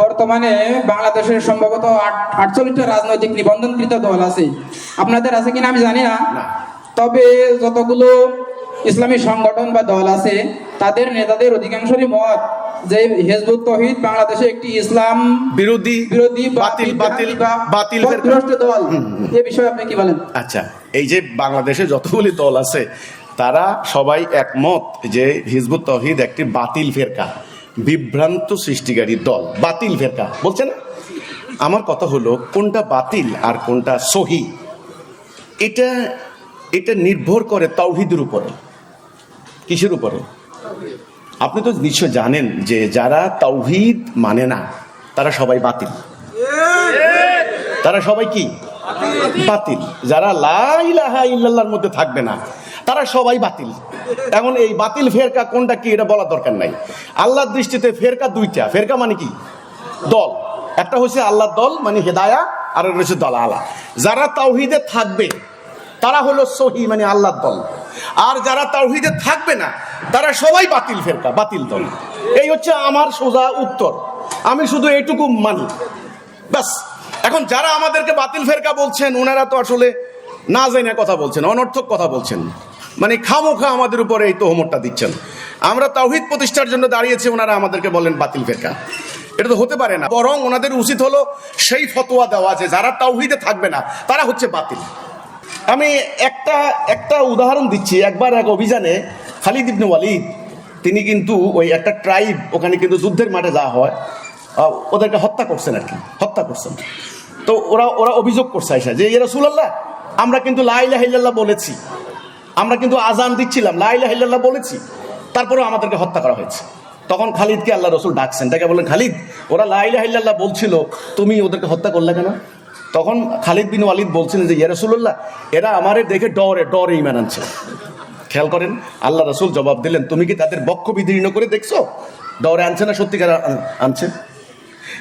বর্তমানে বাংলাদেশের সম্ভবত আটচল্লিশটা রাজনৈতিক নিবন্ধনকৃত দল আছে। আপনাদের আছে কিনা আমি জানি না। তবে যতগুলো ইসলামী সংগঠন বা দল আছে তাদের নেতাদের অধিকাংশরই মত যে হেজবুত তহিদ বাংলাদেশে একটি ইসলাম বিরোধী বিরোধী বাতিল বাতিল বাতিল দল। এ বিষয়ে আপনি কি বলেন? আচ্ছা এই যে বাংলাদেশে যতগুলি দল আছে তারা সবাই একমত যে হিজবুত তহিদ একটি বাতিল ফেরকা। বিভ্রান্ত সৃষ্টিকারী দল, বাতিল ফেরকা বলছে না? আমার কথা হলো, কোনটা বাতিল আর কোনটা সহি? এটা এটা নির্ভর করে তাওহিদের উপরে। কিসের উপরে? আপনি তো নিশ্চয় জানেন যে যারা তাওহিদ মানে না, তারা সবাই বাতিল। তারা সবাই কি? বাতিল। যারা লাইলাহা ইল্লাল্লাহর মধ্যে থাকবে না তারা সবাই বাতিল। এখন এই বাতিল ফেরকা কোনটা কি, এটা বলা দরকার নাই। আল্লাহর দৃষ্টিতে ফেরকা দুইটা। ফেরকা মানে কি? দল। একটা হচ্ছে আল্লাহর দল মানে হেদায়া, আর হচ্ছে দল আলা যারা তাওহিদে থাকবে, তারা হলো সহি মানে আল্লাহর দল। আর যারা তাওহিদে থাকবে না, তারা সবাই বাতিল ফেরকা, বাতিল দল। এই হচ্ছে আমার সোজা উত্তর। আমি শুধু এইটুকু মানি। ব্যাস। এখন যারা আমাদেরকে বাতিল ফেরকা বলছেন ওনারা তো আসলে না জানে কথা বলছেন, অনর্থক কথা বলছেন। মানে খামোখা আমাদের উপরে এই তোহমতটা দিচ্ছেন। আমরা তাওহিদ প্রতিষ্ঠার জন্য দাঁড়িয়েছি, ওনারা আমাদেরকে বলেন বাতিল ফেরকা। এটা তো হতে পারে না। বরং ওনাদের উচিত হলো সেই ফতোয়া দেওয়া যে যারা তাওহিদে থাকবে না, তারা হচ্ছে বাতিল। আমি একটা একটা উদাহরণ দিচ্ছি। একবার এক অভিযানে খালিদ ইবনে ওয়ালিদ, তিনি কিন্তু ওই একটা ট্রাইব, ওখানে কিন্তু যুদ্ধের মাঠে যাওয়া হয় ওদেরকে হত্যা করছেন আর কি, হত্যা করছেন। তো ওরা ওরা অভিযোগ করছে আইসা যে এরা সুলাল্লাহ আমরা কিন্তু লাইলা বলেছি। আমরা কিন্তু আজান দিচ্ছিলাম লাইলা হিল্লাল্লাহ বলেছি। তারপরেও আমাদেরকে হত্যা করা হয়েছে। তখন খালিদকে আল্লাহ রসুল ডাকছেন। তাকে বললেন, খালিদ, ওরা লাইলা হিল্লাল্লাহ বলছিল, তুমি ওদেরকে হত্যা করলে কেন? তখন খালিদ বিন ওয়ালিদ বলছিলেন যে, ইয়া রসুল্লাহ এরা আমারে দেখে ডরে ডরে ইমান আনছে খেয়াল করেন, আল্লাহ রসুল জবাব দিলেন, তুমি কি তাদের বক্ষ বিদীর্ণ করে দেখছ? ডরে আনছে না সত্যিকার আন- আনছে?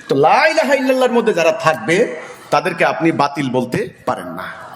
তো লাইলাহা ইল্লাল্লাহর মধ্যে যারা থাকবে, তাদেরকে আপনি বাতিল বলতে পারেন না।